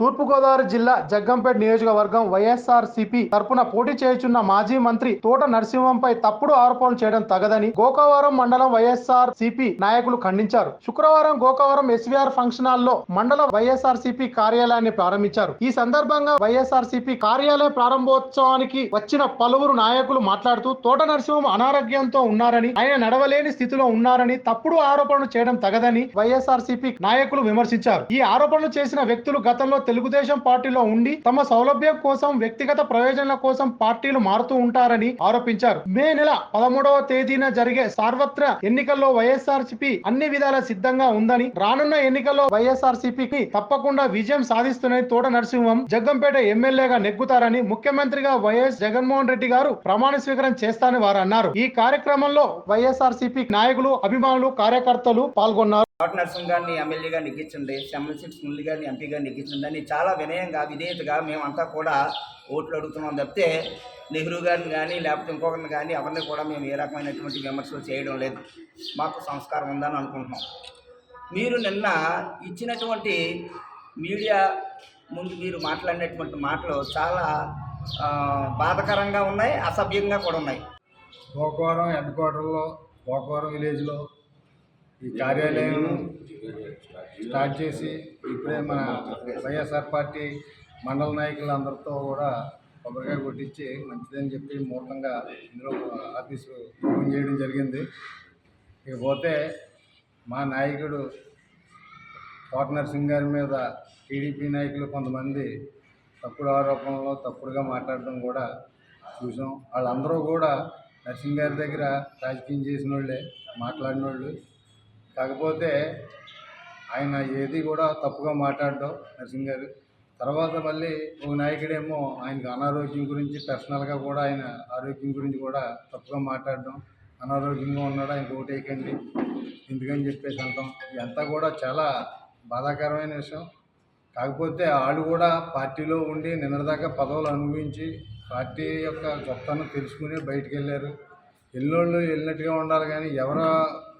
తూర్పుగోదావరి జిల్లా జగ్గంపేట నియోజకవర్గం వైఎస్ఆర్ సిపి తరపున పోటీ చేయుచున్న మాజీ మంత్రి తోట నరసింహంపై తప్పుడు ఆరోపణలు చేయడం తగదని గోకవరం మండలం వైఎస్ఆర్ సిపి నాయకులు ఖండించారు. శుక్రవారం గోకవరం ఎస్వీఆర్ ఫంక్షన్ హాల్లో మండల వైఎస్ఆర్ సిపి కార్యాలయాన్ని ప్రారంభించారు. ఈ సందర్భంగా వైఎస్ఆర్ సిపి కార్యాలయ ప్రారంభోత్సవానికి వచ్చిన పలువురు నాయకులు మాట్లాడుతూ తోట నరసింహం అనారోగ్యంతో ఉన్నారని ఆయన నడవలేని స్థితిలో ఉన్నారని తప్పుడు ఆరోపణలు చేయడం తగదని వైఎస్ఆర్ సిపి నాయకులు విమర్శించారు. ఈ ఆరోపణలు చేసిన వ్యక్తులు గతంలో తెలుగుదేశం పార్టీలో ఉండి తమ సౌలభ్యం కోసం వ్యక్తిగత ప్రయోజనాల కోసం పార్టీలు మారుతూ ఉంటారని ఆరోపించారు. మే నెల పదమూడవ తేదీన జరిగే సార్వత్ర ఎన్నికల్లో వైఎస్ఆర్ అన్ని విధాల సిద్ధంగా ఉందని రానున్న ఎన్నికల్లో వైఎస్ఆర్ తప్పకుండా విజయం సాధిస్తుందని తోట నరసింహం జగ్గంపేట ఎమ్మెల్యేగా నెగ్గుతారని ముఖ్యమంత్రిగా వైఎస్ జగన్మోహన్ రెడ్డి గారు ప్రమాణ స్వీకారం చేస్తారని వారు అన్నారు. ఈ కార్యక్రమంలో వైఎస్ఆర్ నాయకులు అభిమానులు కార్యకర్తలు పాల్గొన్నారు. కోట నరసింహ గారిని ఎమ్మెల్యేగా నెగ్గించండి ఎమ్మెల్సీ సునీల్ గారిని ఎంపీగా నెగ్గించండి అని చాలా వినయంగా విధేయతగా మేమంతా కూడా ఓట్లు అడుగుతున్నాం తప్పితే నెహ్రూ గారిని కానీ లేకపోతే ఇంకొకరిని కానీ ఎవరిని కూడా మేము ఏ రకమైనటువంటి విమర్శలు చేయడం లేదు. మాకు సంస్కారం ఉందని అనుకుంటున్నాం. మీరు నిన్న ఇచ్చినటువంటి మీడియా ముందు మీరు మాట్లాడినటువంటి మాటలు చాలా బాధకరంగా ఉన్నాయి అసభ్యంగా కూడా ఉన్నాయి. గోకవరం హెడ్ క్వార్టర్లో గోకవరం విలేజ్లో ఈ కార్యాలయం స్టార్ట్ చేసి ఇప్పుడే మన వైఎస్ఆర్ పార్టీ మండల నాయకులు అందరితో కూడా కొబ్బరికాయ కొట్టించి మంచిదని చెప్పి మూలంగా ఇందులో ఆఫీసు ఓపెన్ చేయడం జరిగింది. ఇకపోతే మా నాయకుడు కోట నరసింహ్ గారి మీద టీడీపీ నాయకులు కొంతమంది తప్పుడు ఆరోపణలో తప్పుడుగా మాట్లాడడం కూడా చూసాం. వాళ్ళందరూ కూడా నరసింహ్ గారి దగ్గర రాజకీయం చేసిన వాళ్ళే మాట్లాడిన వాళ్ళు కాకపోతే ఆయన ఏది కూడా తప్పుగా మాట్లాడడం నరసింహ్ గారు. తర్వాత మళ్ళీ ఒక నాయకుడేమో ఆయనకు అనారోగ్యం గురించి పర్సనల్గా కూడా ఆయన ఆరోగ్యం గురించి కూడా తప్పుగా మాట్లాడడం అనారోగ్యంగా ఉన్నాడు ఆయన ఓటేయకండి ఎందుకని చెప్పేసి అంటాం ఇదంతా కూడా చాలా బాధాకరమైన విషయం. కాకపోతే వాళ్ళు కూడా పార్టీలో ఉండి నిన్నదాకా పదవులు అనుభవించి పార్టీ యొక్క గొప్పతనం తెలుసుకుని బయటికి వెళ్ళారు. ఎల్లోళ్ళు వెళ్ళినట్టుగా ఉండాలి కానీ ఎవరో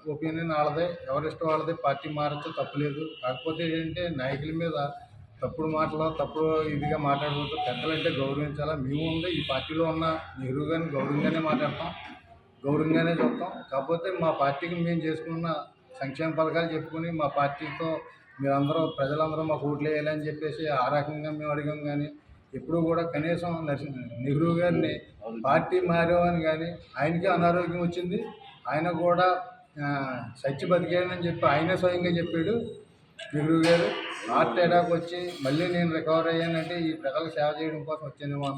ఒపీనియన్ వాళ్ళదే ఎవరి ఇష్టం వాళ్ళదే పార్టీ మారచ్చు తప్పులేదు కాకపోతే ఏంటంటే నాయకుల మీద తప్పుడు మాటలు తప్పుడు ఇదిగా మాట్లాడకూడదు పెద్దలంటే గౌరవించాలా? మేము ఉంది ఈ పార్టీలో ఉన్న నెహ్రూ గారిని గౌరవంగానే మాట్లాడతాం గౌరవంగానే చూస్తాం కాకపోతే మా పార్టీకి మేము చేసుకున్న సంక్షేమ పథకాలు చెప్పుకుని మా పార్టీతో మీరందరూ ప్రజలందరూ మాకు ఓట్లు వేయాలని చెప్పేసి ఆ రకంగా మేము అడిగాం కానీ ఎప్పుడూ కూడా కనీసం నెహ్రూ గారిని పార్టీ మారామని కానీ ఆయనకి అనారోగ్యం వచ్చింది. ఆయన కూడా సచ్చి చచ్చి బతికాడని చెప్పి ఆయనే స్వయంగా చెప్పాడు. నెహ్రూ గారు హార్ట్ అటాక్ వచ్చి మళ్ళీ నేను రికవర్ అయ్యానంటే ఈ ప్రజలకు సేవ చేయడం కోసం వచ్చానేమో